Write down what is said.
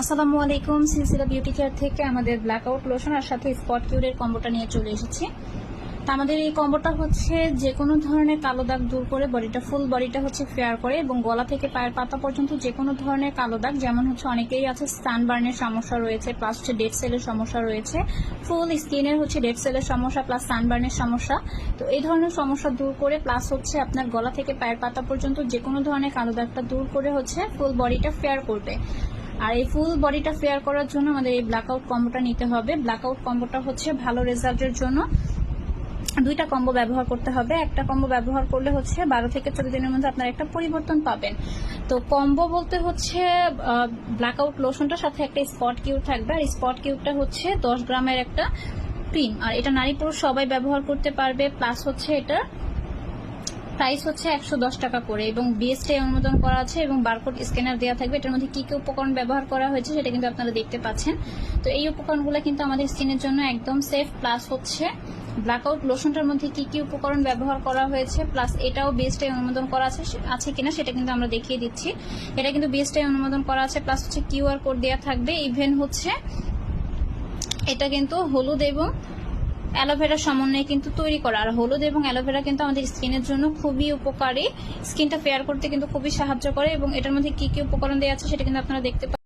আসসালামু আলাইকুম, সিলসিলা beauty care থেকে আমাদের ব্ল্যাক আউট লোশন আর সাথে স্পট কিউরের কম্বোটা নিয়ে চলে এসেছি। তো আমাদের এই কম্বোটা হচ্ছে যে কোনো ধরনের কালো দাগ দূর করে বডিটা ফুল বডিটা হচ্ছে ফেয়ার করে এবং গলা থেকে পায়ের পাতা পর্যন্ত যে কোনো ধরনের কালো দাগ, যেমন হচ্ছে অনেকেই আছে সানবার্নের সমস্যা রয়েছে প্লাস হচ্ছে ডেড সেলের সমস্যা রয়েছে। ফুল স্কিনের হচ্ছে ডেড সেলের সমস্যা প্লাস সানবার্নের সমস্যা। তো এই ধরনের সমস্যা দূর করে প্লাস হচ্ছে আপনার গলা থেকে পায়ের পাতা পর্যন্ত যে কোনো ধরনের কালো দাগটা দূর করে হচ্ছে ফুল বডিটা ফেয়ার করবে। আর এই ফুল বডিটা ফেয়ার করার জন্য আমাদের এই ব্ল্যাক আউট কম্বোটা নিতে হবে। ব্ল্যাক আউট কম্বোটা হচ্ছে ভালো রেজাল্টের জন্য দুইটা কম্বো ব্যবহার করতে হবে। একটা কম্বো ব্যবহার করলে হচ্ছে বারো থেকে চোদ্দ দিনের মধ্যে আপনারা একটা পরিবর্তন পাবেন। তো কম্বো বলতে হচ্ছে ব্ল্যাক আউট লোশনটার সাথে একটা স্পট কিউব থাকবে। আর স্পট কিউবটা হচ্ছে দশ গ্রামের একটা ক্রিম আর এটা নারী পুরুষ সবাই ব্যবহার করতে পারবে। প্লাস হচ্ছে এটা প্রাইস হচ্ছে একশো দশ টাকা করে এবং বিএসটি অনুমোদন করা আছে এবং বারকোড স্ক্যানার দেওয়া থাকবে। এটার মধ্যে কি কি উপকরণ ব্যবহার করা হয়েছে সেটা কিন্তু আপনারা দেখতে পাচ্ছেন। তো এই উপকরণগুলো কিন্তু আমাদের স্কিনের জন্য একদম সেফ প্লাস হচ্ছে ব্ল্যাকআউট লোশনটার মধ্যে কি কি উপকরণ ব্যবহার করা হয়েছে প্লাস এটাও বিএসটি অনুমোদন করা আছে আছে কিনা সেটা কিন্তু আমরা দেখিয়ে দিচ্ছি। এটা কিন্তু বিএসটি অনুমোদন করা আছে প্লাস হচ্ছে কিউআর কোড দেওয়া থাকবে। ইভেন হচ্ছে এটা কিন্তু হলুদ এবং অ্যালোভেরা সমন্বয়ে কিন্তু তৈরি করা। আর হলুদ এবং অ্যালোভেরা কিন্তু আমাদের স্কিনের জন্য খুবই উপকারী। স্কিনটা ফেয়ার করতে কিন্তু খুবই সাহায্য করে এবং এটার মধ্যে কি কি উপকরণ দেওয়া আছে সেটা কিন্তু আপনারা দেখতে